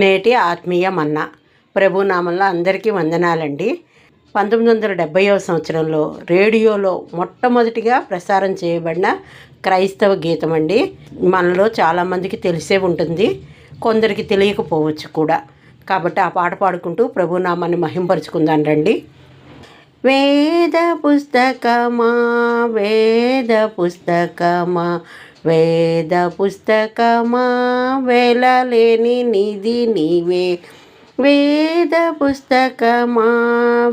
నేటి ఆత్మీయ మన్న. ప్రభునామంలో అందరికీ వందనాలండి. పంతొమ్మిది వందల డెబ్భైవ సంవత్సరంలో రేడియోలో మొట్టమొదటిగా ప్రసారం చేయబడిన క్రైస్తవ గీతం అండి మనలో చాలామందికి తెలిసే ఉంటుంది. కొందరికి తెలియకపోవచ్చు కూడా. కాబట్టి ఆ పాట పాడుకుంటూ ప్రభునామాన్ని మహింపరుచుకుందాం రండి. వేద పుస్తకమా వేద పుస్తకమా వేద పుస్తకమా వెళ్ళలేని నిధి నీవే. వేద పుస్తకమా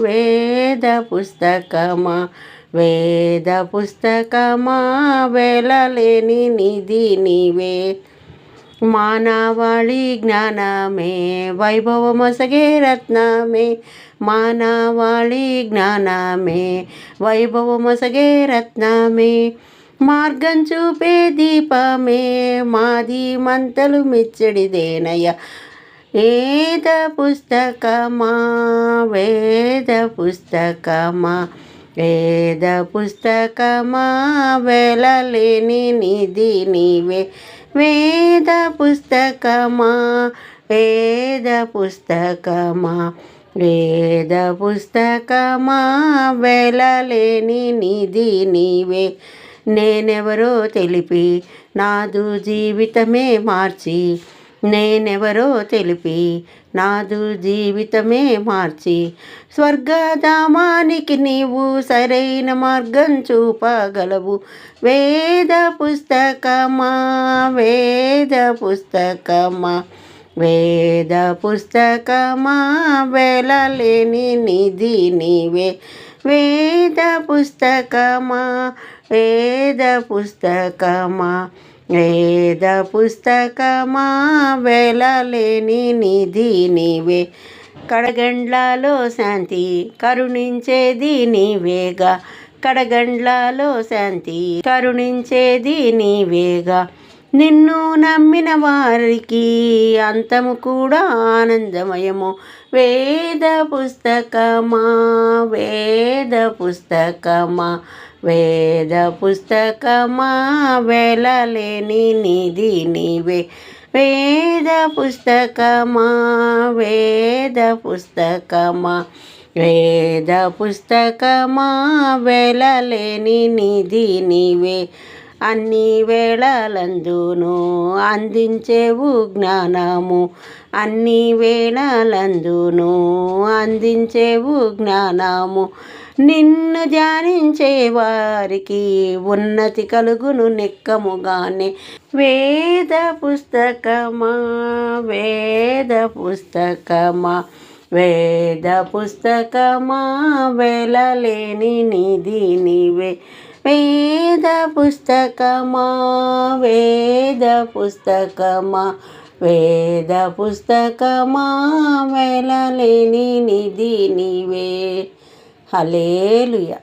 వేద పుస్తకమా వేద పుస్తకమా వెళ్ళలేని నిధి నీవే. మానవాళి జ్ఞానమే వైభవమొసగే రత్నమే. మానవాళి జ్ఞానమే వైభవమొసగే రత్నమే. మార్గం చూపే దీపమే మాది మంతలు మిచ్చడిదేనయ్య ఏద పుస్తకమా వేద పుస్తకమా. వేద పుస్తకమా వేలలేని నిధి నీవే. వేద పుస్తకమా వేద పుస్తకమా వేద పుస్తకమా వెలలేని నిధి నీవే. నేనెవరో తెలిపి నాదు జీవితమే మార్చి నేనెవరో తెలిపి నాదు జీవితమే మార్చి. స్వర్గధామానికి నీవు సరైన మార్గం చూపగలవు. వేద పుస్తకమా వేద పుస్తకమా వేద పుస్తకమా వెళ్ళలేని నిధి నీవే. వేద పుస్తకమా వేద పుస్తకమా వేద పుస్తకమా వేలలేని నిధి నీవే. కడగండ్లలో శాంతి కరుణించేది నీవేగా. కడగండ్లలో శాంతి కరుణించేది నీవేగా. నిన్ను నమ్మిన వారికి అంతము కూడా ఆనందమయము. వేద పుస్తకమా వేద పుస్తకమా వేద పుస్తకమా వెళ్ళలేని నిధి నీవే. వేద పుస్తకమా వేద పుస్తకమా వేద పుస్తకమా వెళ్ళలేని నిధి నీవే. అన్ని వేళలందును అందించేవు జ్ఞానము. అన్ని వేళలందును అందించేవు జ్ఞానము. నిన్ను ధ్యానించే వారికి ఉన్నతి కలుగును నెక్కముగానే. వేద పుస్తకమా వేద పుస్తకమా వేద పుస్తకమా వెళ్ళలేని నిధి నీవే. వేద పుస్తకమా వేద పుస్తకమా వేద పుస్తకమా వెళ్ళలేని నిధి నీవే. హలేలుయ